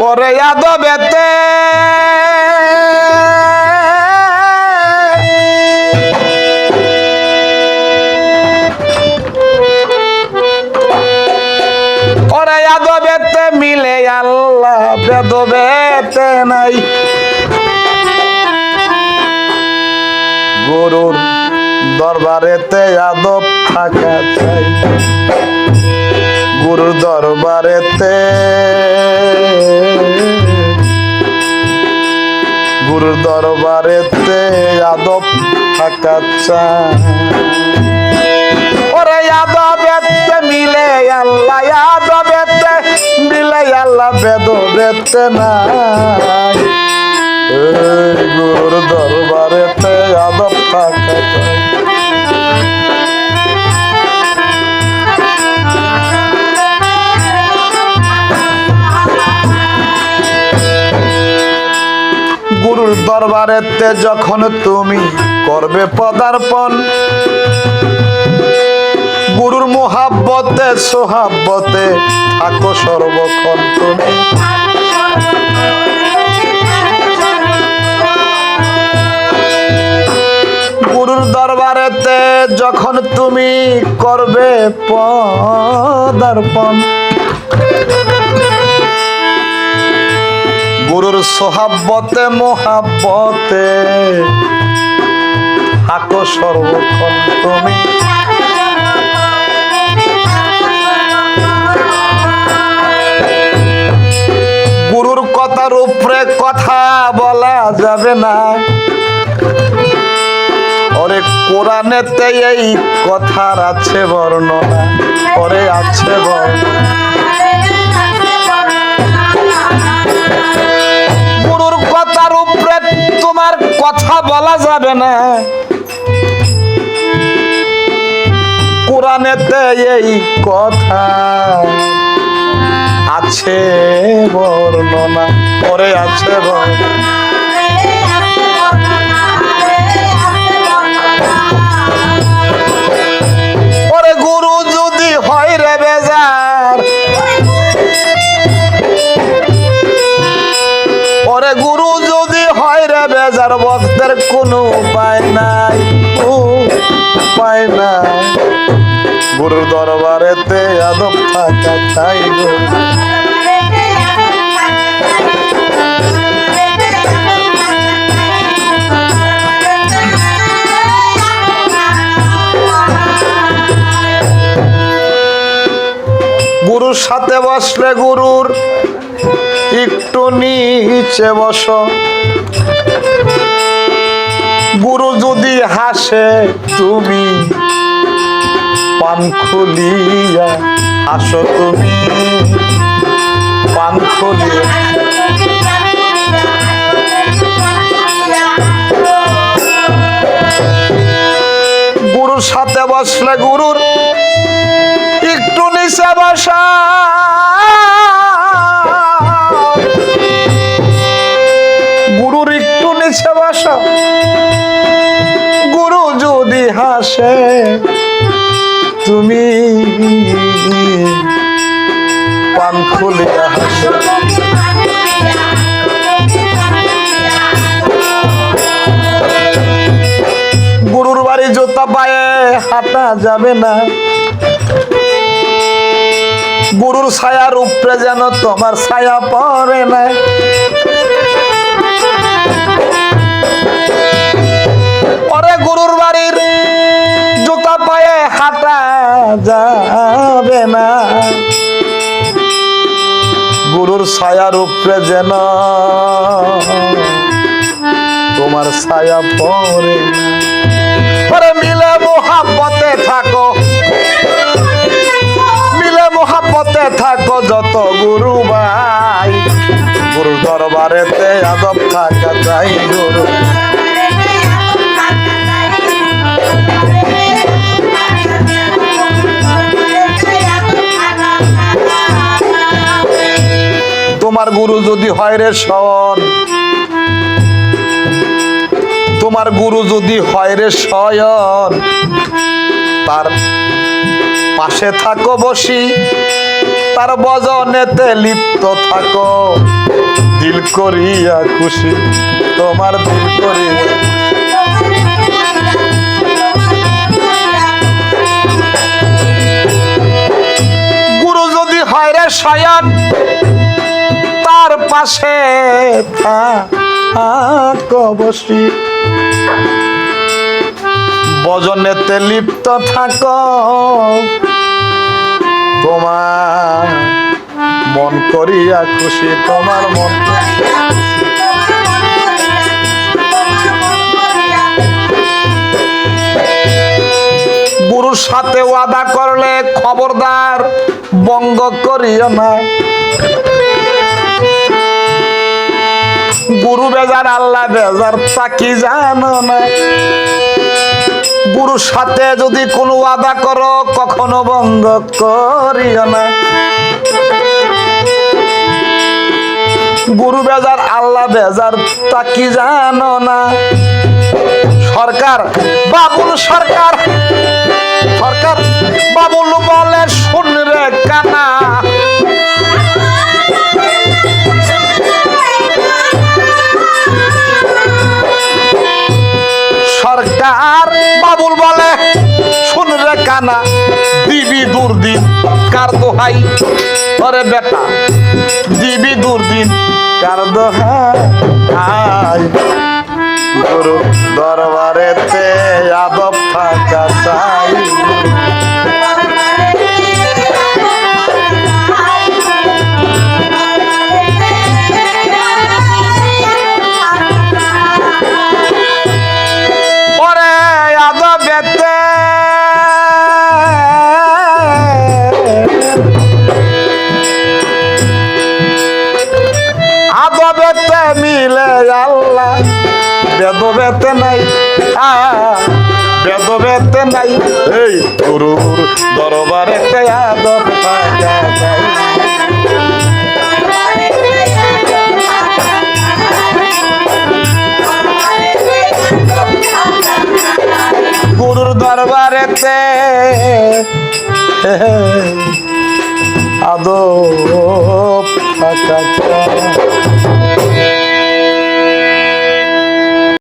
ওরে আদবেতে ওরে আদবেতে মিলে আল্লাহ বেদবেতে নাই। গরুর দরবারেতে আদব থাকা চাই গুরুর দরবারেতে দরবারেতে আদব থাকা চাই ওরে আদবেতে মিলে আল্লাহ, আদবেতে মিলে আল্লাহ বেদ বেতে নাই। এই গুরুর দরবারেতে আদব থাকা দরবারেতে যখন তুমি করবে পদার্পণ, গুরুর মোহাব্বতে, সোহাব্বতে থাকো সর্বক্ষণ তুমি। গুরুর দরবারেতে যখন তুমি করবে পদার্পণ গুরুর সোহাব্বতে, মোহাব্বতে। থাকো সর্বক্ষণ তুমি। গুরুর কথার উপরে কথা বলা যাবে না। ওরে কোরআনেতে এই কথার আছে বর্ণনা, ওরে আছে বর্ণনা। কথা বলা যাবে না। কোরআনেতে এই কথা আছে বর্ণনা পরে আছে বর্ণনা। উপায় নাই উপায় নাই। গুরুর দরবারেতে আদব থাকা চাই গো। গুরুর সাথে বসলে গুরুর একটু নিচে বস। হাসে তুমি, পান খুলিয়া হাসো তুমি। পান গুরুর সাথে বসলে গুরুর একটু নিচে বসা। গুরুর একটু নিচে বসা। হাসে তুমি। পান খুলিয়া হাসো। গুরুর বাড়ি জুতা পায়ে হাঁটা যাবে না। গুরুর ছায়ার উপরে যেন তোমার ছায়া পড়ে না। যাবে না। গুরুর ছায়ার উপরে যেন তোমার ছায়া না। পরে মিলে মোহাব্বতে থাকো। মিলে মোহাব্বতে থাকো যত গুরু ভাই। গুরু দরবারেতে আদব থাকা চাই গুরু। তোমার গুরু যদি হয় রে শয়ন। তোমার গুরু যদি হয় রে শয়ন। তার পাশে থাকো বসি, তার বজনেতে লিপ্ত থাকো। দিল করিয়া খুশি, তোমার দিল করিয়া গুরু যদি হয় রে তার পাশে বসি বজনেতে লিপ্ত থাক তোমার মন করিয়া খুশি, তোমার মন গুরুর সাথে ওয়াদা করলে খবরদার বঙ্গ করিও না। গুরু বেজার আল্লাহ বেজার তাকি জানো না? গুরুর সাথে যদি কোনো আদা করো, কখনো বন্ধ করিও না। গুরু বেজার আল্লাহ বেজার, তা কি জানো না? সরকার, বাবুল সরকার কানা দিবি দুর্দিন, কার দোহাই? ওরে বেটা, দিবি দুর্দিন, কার দোহাই? গুরু দরবারেতে আদব থাকা চাই। ওরে আদবেতে বেদবেতে নাই। বেদবেতে নাই। এই গুরুর দরবারেতে আদব থাকা চাই গুরুর দরবারেতে আদব থাকা চাই